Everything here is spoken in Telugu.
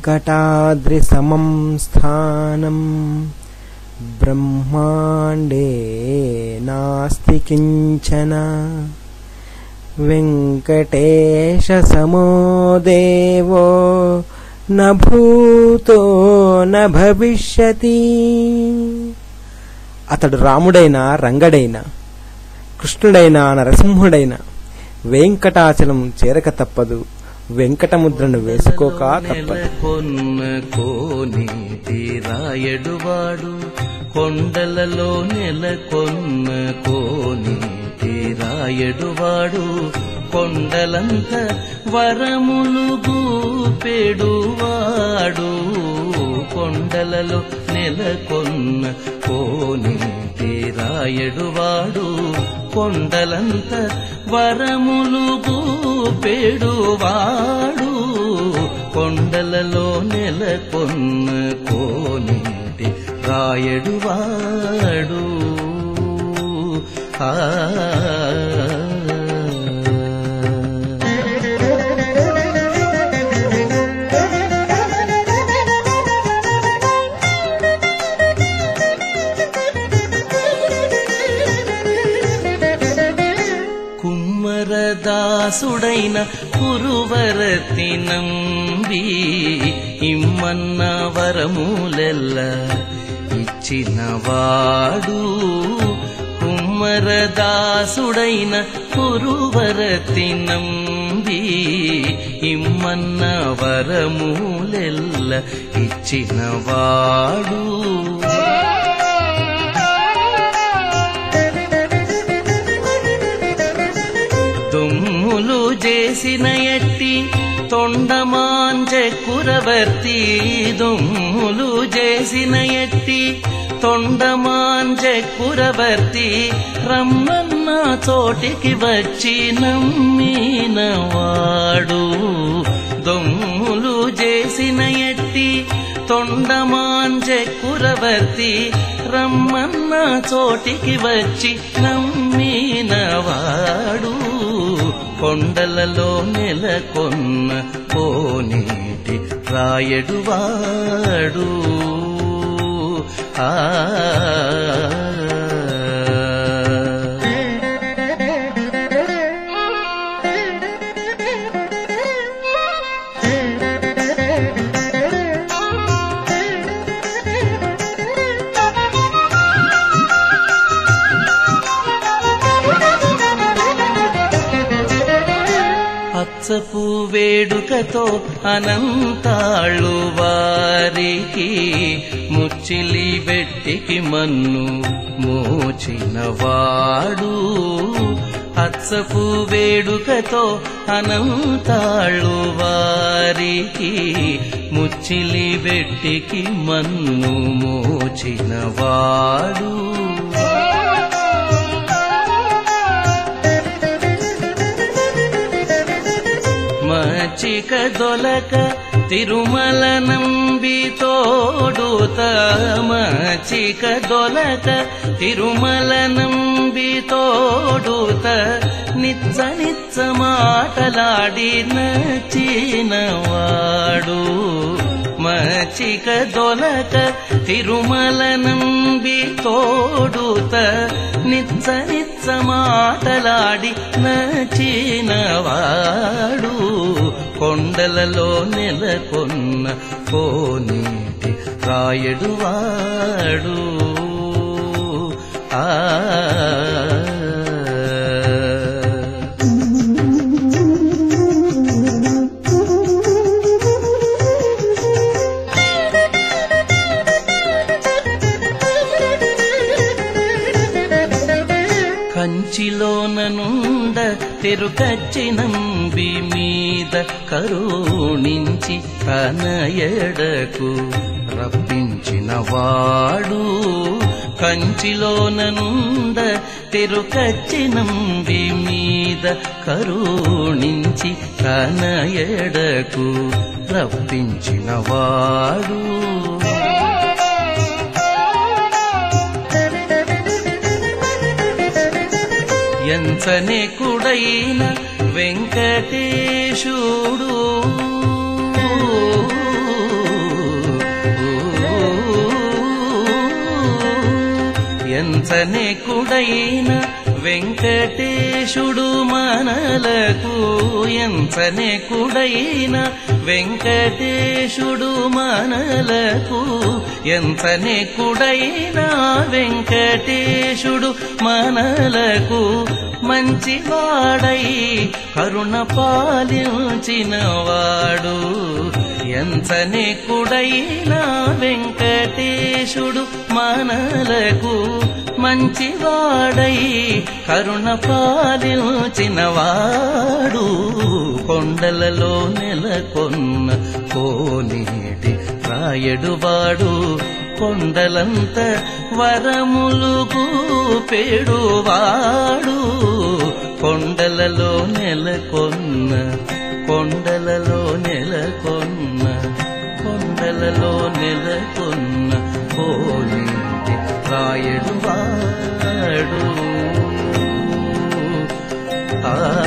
वेङ्कटाद्रिसमं स्थानं ब्रह्माण्डे नास्ति किञ्चन वेङ्कटेशसमो देवो न భూతో న భవిష్యతి అతడు రాముడైనా రంగడైనా కృష్ణుడైనా నరసింహుడైనా వెంకటాచలం చేరక తప్పదు వెంకటముద్రను వేసుకోక తప్పదు. కోని కోనేటి రాయడువాడు కొండలలో నెలకొన్న కోని రాయడువాడు కొండలంత వరములు గూపెడువాడు. కొండలలో నెలకొన్న కోని తీరాయడువాడు కొండలంత వరములు పెడువాడు కొండలలో నెలకొన్న కోనేటి రాయడువాడు. ఆ కుమ్మరదాసుడైన కురువరతి నంబి ఇమ్మన్న వరములెల్ల ఇచ్చినవాడు కుమ్మరదాసుడైన కురువరతి నంబి ఇమ్మన్న వరములెల్ల ఇచ్చినవాడు దుమ్ములు చేసిన ఎట్టి తొండమాంజ కురవర్తి దుమ్ములు చేసిన ఎట్టి తొండమాంజ కురవర్తి రమ్మన్న చోటికి వచ్చి నమ్మినవాడు దొమ్ములు చేసిన ఎట్టి తొండమాంజ కురవర్తి రమ్మన్న చోటికి వచ్చి నమ్మినవాడు కొండలలో నెలకొన్న పోనీటి రాయడువాడు ఆ అచ్చపు వేడుకతో అనంతాళ్ళు వారికి ముచ్చిలి బెట్టికి మన్ను మోచినవాడు. అచ్చపు వేడుకతో అనంతాళ్ళు వారికి ముచ్చిలి బెట్టికి మన్ను మోచినవాడు. మచిక దొలక తిరుమల నంబి తోడుత మచిక దొలక తిరుమల నంబి తోడుత నిచ్చ నిచ్చ మాటలాడి నచ్చినవాడు. మచిక దొలక తిరుమల నంబి తోడుత నిచ్చ నిచ్చ మాటలాడి నచ్చినవాడు. కొండలలో నెలకొన్న కోనేటి రాయడువాడు ఆ తెరుకచ్చి నంబి మీద కరుణించి తనయడకు రప్పించిన వాడు కంచిలోననుండ తెరుకచ్చి నంబి మీద కరుణించి తనయడకు రప్పించిన వాడు ఎంచనికుడైన వెంకటేశుడు ఎంచనికుడైన వెంకటేశుడు మనలకు ఎంచనెకుడైన వెంకటేశుడు మనలకు ఎంచనెకుడైన వెంకటేశుడు మనలకు మంచివాడై కరుణ పాలించినవాడు ఎంచనెకుడైన వెంకటేశుడు మనలకు మంచివాడై కరుణ పాలించినవాడు కొండలలో నెలకొన్న కోనేటి రాయడువాడు కొండలంత వరములుగు పెడువాడు కొండలలో నెలకొన్న కొండలలో నెలకొన్న కొండలలో నెలకొన్న కోనేటి రాయడువాడు ah.